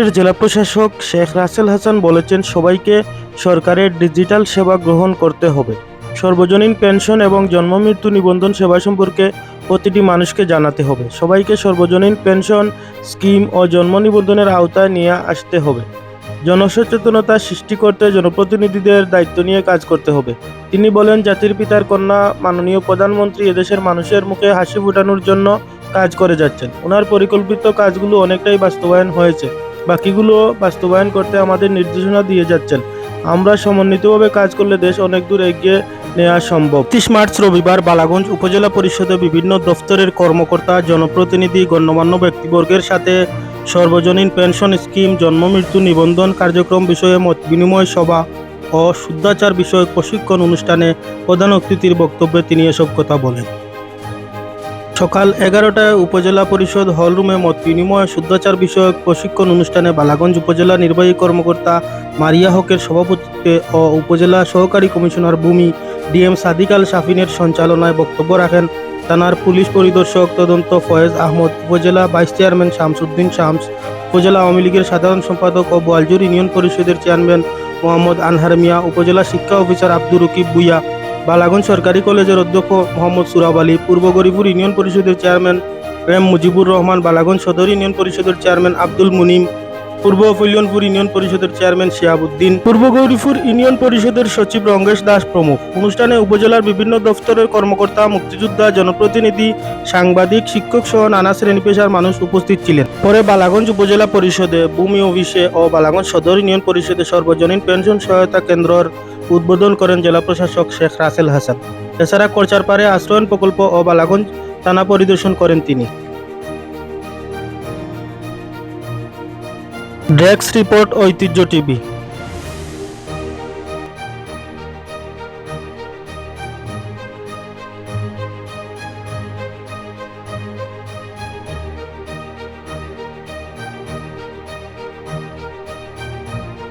এর জেলা প্রশাসক শেখ রাসেল হাসান বলেছেন, সবাইকে সরকারের ডিজিটাল সেবা গ্রহণ করতে হবে। সর্বজনীন পেনশন এবং জন্ম মৃত্যু নিবন্ধন সেবা সম্পর্কে প্রতিটি মানুষকে জানাতে হবে। সবাইকে সর্বজনীন পেনশন স্কিম ও জন্ম নিবন্ধনের আওতায় নিয়ে আসতে হবে। জনসচেতনতা সৃষ্টি করতে জনপ্রতিনিধিদের দায়িত্ব নিয়ে কাজ করতে হবে। তিনি বলেন, জাতির পিতার কন্যা মাননীয় প্রধানমন্ত্রী এদেশের মানুষের মুখে হাসি ফোটানোর জন্য কাজ করে যাচ্ছেন। ওনার পরিকল্পিত কাজগুলো অনেকটাই বাস্তবায়ন হয়েছে। বাকিগুলো বাস্তবায়ন করতে আমাদের নির্দেশনা দিয়ে যাচ্ছেন। আমরা সমন্বিতভাবে কাজ করলে দেশ অনেক দূর এগিয়ে নেওয়া সম্ভব। তিরিশ মার্চ রবিবার বালাগঞ্জ উপজেলা পরিষদে বিভিন্ন দফতরের কর্মকর্তা, জনপ্রতিনিধি, গণ্যমান্য ব্যক্তিবর্গের সাথে সর্বজনীন পেনশন স্কিম, জন্ম মৃত্যু নিবন্ধন কার্যক্রম বিষয়ে মত বিনিময় সভা ও শুদ্ধাচার বিষয়ক প্রশিক্ষণ অনুষ্ঠানে প্রধান অতিথির বক্তব্যে তিনি এসব কথা বলেন। সকাল এগারোটায় উপজেলা পরিষদ হলরুমে মত বিনিময় শুদ্ধাচার বিষয়ক প্রশিক্ষণ অনুষ্ঠানে বালাগঞ্জ উপজেলা নির্বাহী কর্মকর্তা মারিয়া হকের সভাপতিত্বে ও উপজেলা সহকারী কমিশনার ভূমি ডিএম সাদিক আল শাফিনের সঞ্চালনায় বক্তব্য রাখেন থানার পুলিশ পরিদর্শক তদন্ত ফয়েজ আহমদ, উপজেলা ভাইস চেয়ারম্যান শামসুদ্দিন শামস, উপজেলা আওয়ামী লীগের সাধারণ সম্পাদক ও বোয়ালজুর ইউনিয়ন পরিষদের চেয়ারম্যান মোহাম্মদ আনহার মিয়া, উপজেলা শিক্ষা অফিসার আব্দুর রকিব বুইয়া বালাগঞ্জ সরকারি কলেজের অধ্যক্ষ মোহাম্মদ সুরাব আলী, পূর্ব গরিপুর ইউনিয়ন পরিষদের chairman M Mujibur Rahman, Balaganj Sadar union পরিষদের চেয়ারম্যান আব্দুল মুনিম, পূর্ব ফৈলিয়নপুর ইউনিয়ন পরিষদের চেয়ারম্যান শিয়াবুদ্দিন, পূর্ব গৌরীপুর ইউনিয়ন পরিষদের সচিব রঙ্গেশ দাস প্রমুখ। অনুষ্ঠানে উপজেলার বিভিন্ন দফতরের কর্মকর্তা, মুক্তিযোদ্ধা, জনপ্রতিনিধি, সাংবাদিক, শিক্ষক সহ নানা শ্রেণি পেশার মানুষ উপস্থিত ছিলেন। পরে বালাগঞ্জ উপজেলা পরিষদে ভূমি অফিসে ও বালাগঞ্জ সদর ইউনিয়ন পরিষদে সর্বজনীন পেনশন সহায়তা কেন্দ্রের উদ্বোধন করেন জেলা প্রশাসক শেখ রাসেল হাসান। এছাড়া করচারপাড়ে আশ্রয়ন প্রকল্প ও বালাগঞ্জ থানা পরিদর্শন করেন তিনি। Desk report Oitijjo TV.